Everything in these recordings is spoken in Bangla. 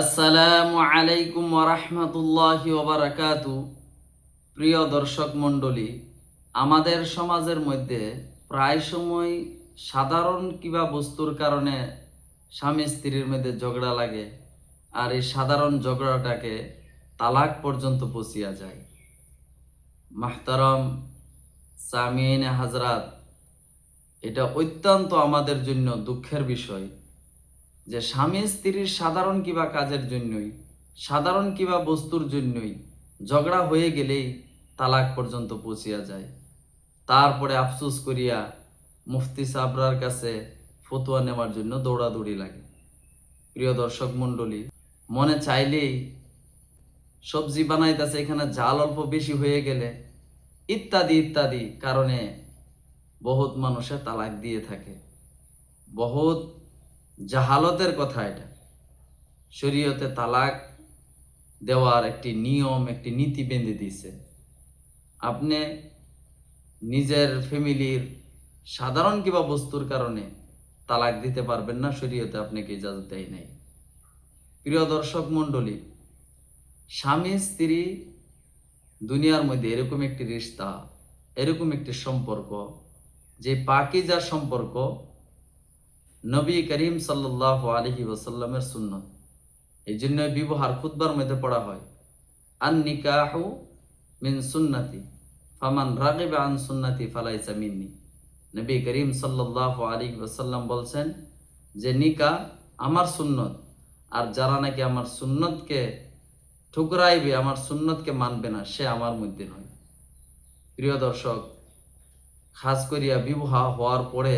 আসসালামু আলাইকুম ওরহমতুল্লাহি ওবরাকাতু প্রিয় দর্শক মণ্ডলী, আমাদের সমাজের মধ্যে প্রায় সময় সাধারণ কিবা বস্তুর কারণে স্বামী স্ত্রীর মধ্যে ঝগড়া লাগে আর এই সাধারণ ঝগড়াটাকে তালাক পর্যন্ত পৌঁছিয়া যায়। মাহতারম সামিন হাজরাত, এটা অত্যন্ত আমাদের জন্য দুঃখের বিষয়। যে স্বামী স্ত্রীর সাধারণ কিবা কাজের জন্যই, সাধারণ কিবা বস্তুর জন্যই ঝগড়া হয়ে গেলেই তালাক পর্যন্ত পৌঁছিয়া যায়। তারপরে আফসোস করিয়া মুফতি সাবরার কাছে ফতুয়া নেওয়ার জন্য দৌড়াদৌড়ি লাগে। প্রিয় দর্শক মণ্ডলী, মনে চাইলেই সবজি বানাইতেছে, এখানে জাল অল্প বেশি হয়ে গেলে ইত্যাদি ইত্যাদি কারণে বহুত মানুষে তালাক দিয়ে থাকে। বহুত জাহালতের কথা এটা। শরীয়তে তালাক দেওয়ার একটি নিয়ম, একটি নীতি বেঁধে দিয়েছে। আপনি নিজের ফ্যামিলির সাধারণ কিবা বস্তুর কারণে তালাক দিতে পারবেন না, শরীয়তে আপনাকে ইজাজত দেয় নাই। প্রিয় দর্শক মণ্ডলী, স্বামী, স্ত্রী দুনিয়ার মধ্যে এরকম একটি রিস্তা, এরকম একটি সম্পর্ক, যে পাকিজা সম্পর্ক নবী করিম সাল্লাহ আলহি ওসাল্লামের সুন্নত। এই জন্য বিবাহার খুদ্বার মধ্যে পড়া হয় আন নিকাহু মিন সুন্নতি, ফামান রাগিব আন সুন্নতি ফালাইসা মিন্নি। নবী করিম সাল্লাহ আলী ওসাল্লাম বলছেন যে নিকা আমার সুন্নত, আর যারা নাকি আমার সুন্নতকে ঠুকরাইবে, আমার সুন্নতকে মানবে না, সে আমার মধ্যে নয়। প্রিয় দর্শক, খাস করিয়া বিবাহ হওয়ার পরে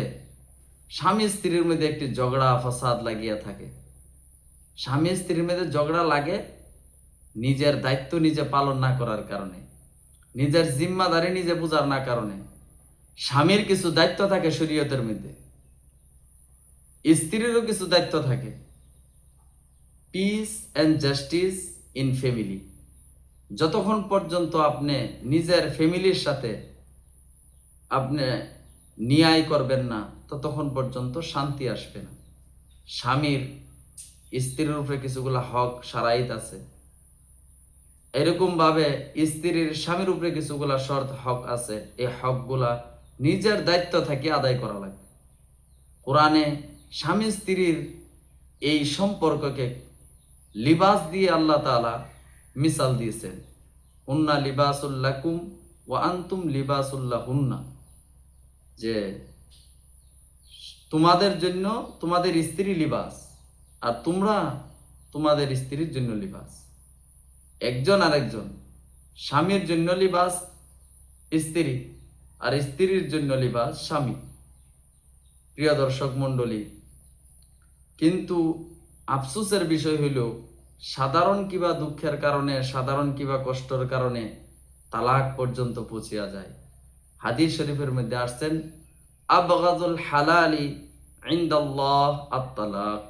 স্বামী স্ত্রীর মধ্যে একটি ঝগড়া, ফসাদ লাগিয়া থাকে। স্বামী স্ত্রীর মধ্যে ঝগড়া লাগে নিজের দায়িত্ব নিজে পালন না করার কারণে, নিজের জিম্মাদারি নিজে বোঝার না কারণে। স্বামীর কিছু দায়িত্ব থাকে শরীয়তের মধ্যে। স্ত্রীরও কিছু দায়িত্ব থাকে। Peace and justice in family যতক্ষণ পর্যন্ত আপনি নিজের ফ্যামিলির সাথে আপনি নিয়ায় করবেন না ততক্ষণ পর্যন্ত শান্তি আসবে না। স্বামীর স্ত্রীর উপরে কিছুগুলা হক সারাইত আছে। এরকমভাবে স্ত্রীর স্বামীর উপরে কিছুগুলা শর্ত, হক আছে। এই হকগুলা নিজের দায়িত্ব থেকে আদায় করা লাগবে। কোরআনে স্বামী স্ত্রীর এই সম্পর্ককে লিবাস দিয়ে আল্লাহ তালা মিসাল দিয়েছেন। হুন্না লিবাসুল্লাকুম ও আন্তুম লিবাসুল্লাহ হুন্না যে তোমাদের জন্য তোমাদের স্ত্রী লিবাস আর তোমরা তোমাদের স্ত্রীর জন্য লিবাস। একজন আর একজন স্বামীর জন্য লিবাস স্ত্রী আর স্ত্রীর জন্য লিবাস স্বামী। প্রিয় দর্শক মণ্ডলী, কিন্তু আফসোসের বিষয় হইল, সাধারণ কিবা দুঃখের কারণে, সাধারণ কিবা কষ্টর কারণে তালাক পর্যন্ত পৌঁছিয়া যায়। হাদিস শরীফের মধ্যে আসছেন আবগাজুল হালালি ইন্দাল্লাহ আত্তালাক।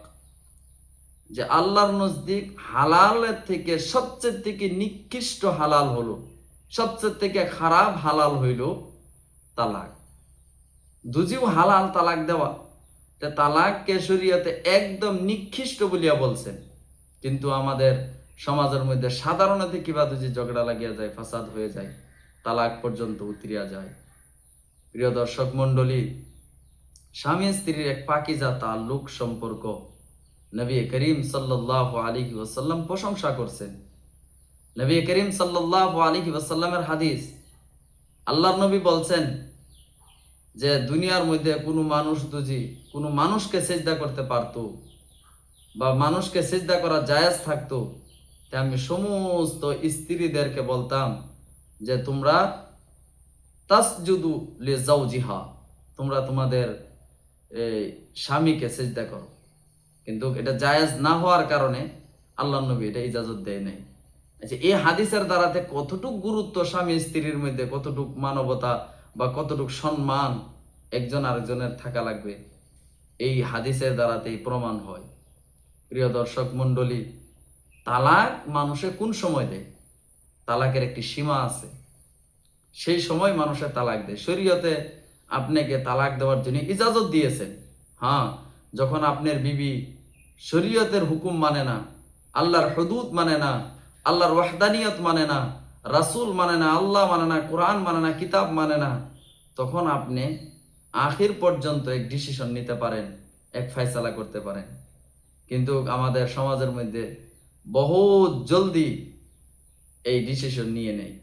যে আল্লাহর নজদিক হালালের থেকে সবচেয়ে থেকে নিকৃষ্ট হালাল হলো, সবচেয়ে থেকে খারাপ হালাল হইল তালাক। দুজিও হালাল তালাক দেওয়া, তে তালাক কেশরিয়াতে একদম নিকৃষ্ট বলিয়া বলছেন। কিন্তু আমাদের সমাজের মধ্যে সাধারণত কিবা দুজি ঝগড়া লাগিয়া যায়, ফাসাদ হয়ে যায়। তালাক পর্যন্ত উতরিয়া যায়। প্রিয় দর্শক মণ্ডলী, স্বামী স্ত্রীর এক পাকিজা তাল্লুক সম্পর্ক নবী করিম সাল্লাহ আলী ওসাল্লাম প্রশংসা করছেন। নবী করিম সাল্লাহ আলী ওসাল্লামের হাদিস, আল্লাহর নবী বলছেন যে, দুনিয়ার মধ্যে কোনো মানুষ দুজি কোনো মানুষকে সেজদা করতে পারতো বা মানুষকে সেজদা করা জায়াজ থাকতো, তা আমি সমস্ত স্ত্রীদেরকে বলতাম যে তোমরা তাসজুদু লে জিহা তোমরা তোমাদের স্বামীকে সেজদা করো। কিন্তু এটা জায়েজ না হওয়ার কারণে আল্লাহ নবী এটা ইজাজত দেয় নাই। আচ্ছা এই হাদিসের দ্বারাতে কতটুক গুরুত্ব স্বামী স্ত্রীর মধ্যে, কতটুক মানবতা বা কতটুক সম্মান একজন আরেকজনের থাকা লাগবে, এই হাদিসের দ্বারাতেই প্রমাণ হয়। প্রিয় দর্শক মণ্ডলী, তালাক মানুষে কোন সময় দেয়? তালাকের একটি সীমা আছে। সেই সময় মানুষের তালাক দেয়। শরীয়তে আপনাকে তালাক দেওয়ার জন্য ইজাজত দিয়েছেন। হ্যাঁ যখন আপনার বিবি শরীয়তের হুকুম মানে না, আল্লাহর হদুদ মানে না, আল্লাহর ওয়াহদানিয়ত মানে না, রাসূল মানে না, আল্লাহ মানে না, কোরআন মানে না, কিতাব মানে না, তখন আপনি আখির পর্যন্ত এক ডিসিশন নিতে পারেন, এক ফয়সালা করতে পারেন। কিন্তু আমাদের সমাজের মধ্যে বহুত জলদি এই ডিসিশন নিয়ে নেয়।